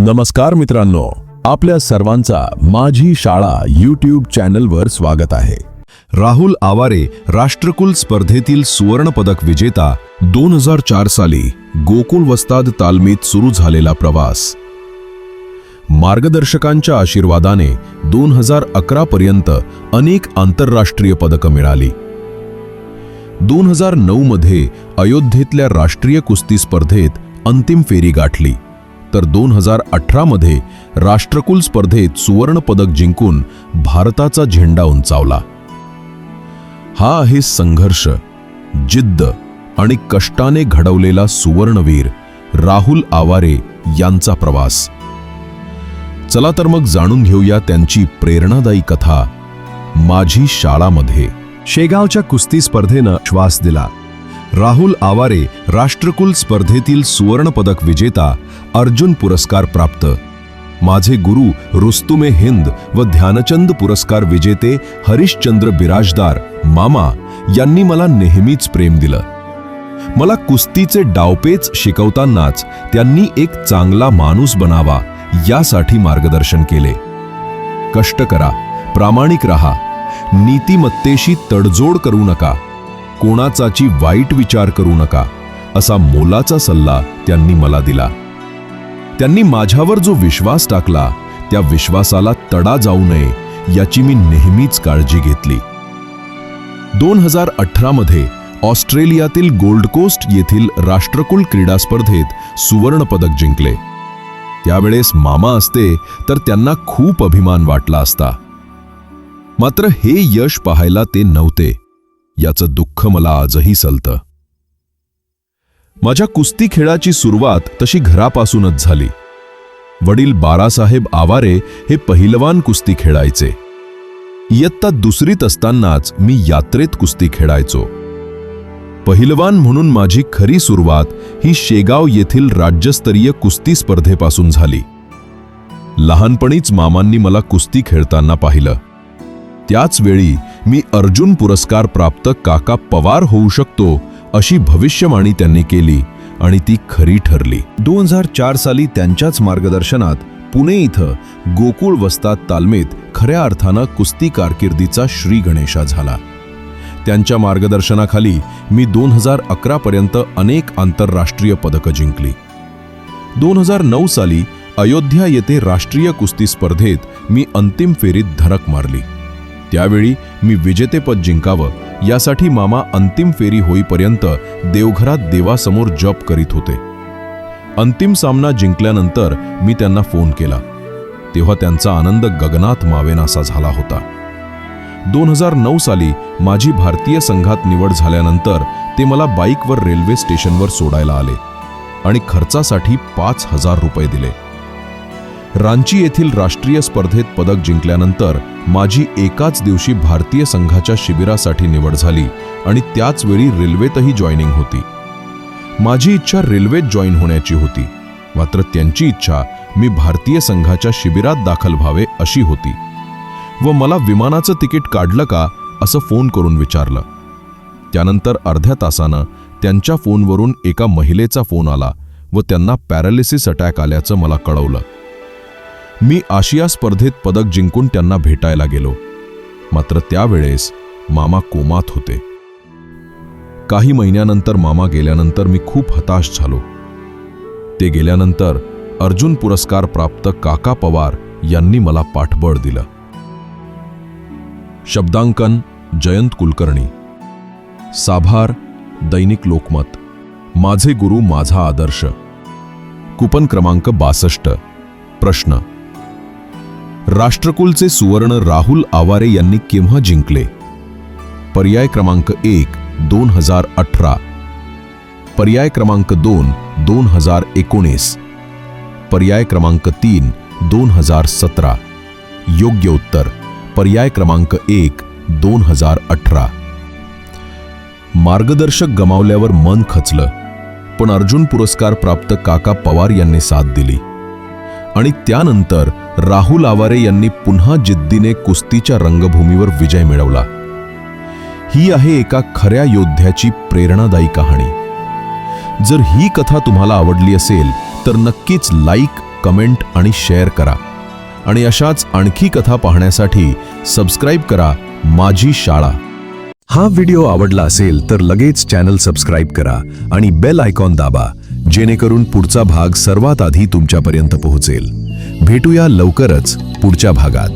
नमस्कार मित्रांनो आपल्या सर्वांचा माझी शाळा यूट्यूब चॅनलवर स्वागत आहे. राहुल आवारे राष्ट्रकुल स्पर्धेतील सुवर्णपदक विजेता दोन हजार चार साली गोकुळ वस्ताद तालमीत सुरू झालेला प्रवास. मार्गदर्शकांच्या आशीर्वादाने दोन हजार अकरा पर्यंत अनेक आंतरराष्ट्रीय पदकं मिळाली. दोन हजार नऊ मध्ये अयोध्येतल्या राष्ट्रीय कुस्ती स्पर्धेत अंतिम फेरी गाठली. तर दोन हजार अठरा मध्ये राष्ट्रकुल स्पर्धेत सुवर्णपदक जिंकून भारताचा झेंडा उंचावला. हा आहे संघर्ष जिद्द आणि कष्टाने घडवलेला सुवर्णवीर राहुल आवारे यांचा प्रवास. चला तर मग जाणून घेऊया त्यांची प्रेरणादायी कथा माझी शाळामध्ये. शेगावच्या कुस्ती स्पर्धेनं श्वास दिला. राहुल आवारे राष्ट्रकुल स्पर्धेतील सुवर्णपदक विजेता अर्जुन पुरस्कार प्राप्त. माझे गुरु रुस्तुमे हिंद व ध्यानचंद पुरस्कार विजेते हरिश्चंद्र बिराजदार मामा यांनी मला नेहमीच प्रेम दिलं. मला कुस्तीचे डावपेच शिकवतानाच त्यांनी एक चांगला माणूस बनावा यासाठी मार्गदर्शन केले. कष्ट करा प्रामाणिक रहा नीतिमत्तेशी तडजोड करू नका. कोणाचाची वाईट विचार करू नका असा मोलाचा सल्ला त्यांनी मला दिला. त्यांनी माझ्यावर जो विश्वास टाकला त्या विश्वासाला तडा जाऊ नये याची मी नेहमीच काळजी घेतली. दोन हजार अठरामध्ये ऑस्ट्रेलियातील गोल्ड कोस्ट येथील राष्ट्रकुल क्रीडा स्पर्धेत सुवर्णपदक जिंकले. त्यावेळेस मामा असते तर त्यांना खूप अभिमान वाटला असता. मात्र हे यश पाहायला ते नव्हते. याचं दुःख मला आजही सलतं. माझ्या कुस्ती खेळाची सुरुवात तशी घरापासूनच झाली. वडील बारासाहेब आवारे हे पहिलवान कुस्ती खेळायचे. इयत्ता दुसरीत असतानाच मी यात्रेत कुस्ती खेळायचो. पहिलवान म्हणून माझी खरी सुरुवात ही शेगाव येथील राज्यस्तरीय कुस्ती स्पर्धेपासून झाली. लहानपणीच मामांनी मला कुस्ती खेळताना पाहिलं. त्याच वेळी मी अर्जुन पुरस्कार प्राप्त काका पवार होऊ शकतो अशी भविष्यवाणी त्यांनी केली आणि ती खरी ठरली. दोन हजार चार साली त्यांच्याच मार्गदर्शनात पुणे इथं गोकुळ वस्ताद तालमेत खऱ्या अर्थानं कुस्ती कारकिर्दीचा श्री गणेशा झाला. त्यांच्या मार्गदर्शनाखाली मी दोन हजार अकरा पर्यंत अनेक आंतरराष्ट्रीय पदकं जिंकली. दोन हजार नऊ साली अयोध्या येथे राष्ट्रीय कुस्ती स्पर्धेत मी अंतिम फेरीत धडक मारली. त्यावेळी मी विजेतेपद जिंकावं यासाठी मामा अंतिम फेरी होईपर्यंत देवघरात देवासमोर जप करीत होते. अंतिम सामना जिंकल्यानंतर मी त्यांना फोन केला. तेव्हा त्यांचा आनंद गगनात मावेनासा झाला होता. दोन हजार नऊ साली माझी भारतीय संघात निवड झाल्यानंतर ते मला बाईकवर रेल्वे स्टेशनवर सोडायला आले आणि खर्चासाठी पाच हजार रुपये दिले. रांची येथील राष्ट्रीय स्पर्धेत पदक जिंकल्यानंतर माझी एकाच दिवशी भारतीय संघाच्या शिबिरासाठी निवड झाली आणि त्याच वेळी रेल्वेतही जॉईनिंग होती. माझी इच्छा रेल्वेत जॉईन होण्याची होती. मात्र त्यांची इच्छा मी भारतीय संघाच्या शिबिरात दाखल व्हावे अशी होती. व मला विमानाचं तिकीट काढलं का असं फोन करून विचारलं. त्यानंतर अर्ध्या तासानं त्यांच्या फोनवरून एका महिलेचा फोन आला व त्यांना पॅरालिसिस अटॅक आल्याचं मला कळवलं. मी आशिया स्पर्धेत पदक जिंकून त्यांना भेटायला गेलो. मात्र त्यावेळेस मामा कोमात होते. काही महिन्यानंतर मामा गेल्यानंतर मी खूप हताश झालो. ते गेल्यानंतर अर्जुन पुरस्कार प्राप्त काका पवार यांनी मला पाठबळ दिलं. शब्दांकन जयंत कुलकर्णी. साभार दैनिक लोकमत. माझे गुरु माझा आदर्श. कुपन क्रमांक बासष्ट. प्रश्न राष्ट्रकुलचे सुवर्ण राहुल आवारे यांनी केव्हा जिंकले? पर्याय क्रमांक एक दोन हजार अठरा. पर्याय क्रमांक दोन दोन हजार एकोणीस. पर्याय क्रमांक तीन दोन हजार सतरा. योग्य उत्तर पर्याय क्रमांक एक दोन हजार अठरा. मार्गदर्शक गमावल्यावर मन खचलं पण अर्जुन पुरस्कार प्राप्त काका पवार यांनी साथ दिली. आणि त्यानंतर राहुल आवारे यांनी पुन्हा जिद्दीने कुस्तीच्या रंगभूमीवर विजय मिळवला. ही आहे एका खऱ्या योद्ध्याची प्रेरणादायी कहाणी. जर ही कथा तुम्हाला आवडली असेल तर नक्कीच लाईक कमेंट आणि शेअर करा. आणि अशाच आणखी कथा पाहण्यासाठी सबस्क्राईब करा माझी शाळा. हा व्हिडिओ आवडला असेल तर लगेच चॅनल सबस्क्राईब करा आणि बेल आयकॉन दाबा. जेणेकरून पुढचा भाग सर्वात आधी तुमच्यापर्यंत पोहोचेल. भेटूया लवकरच पुढच्या भागात.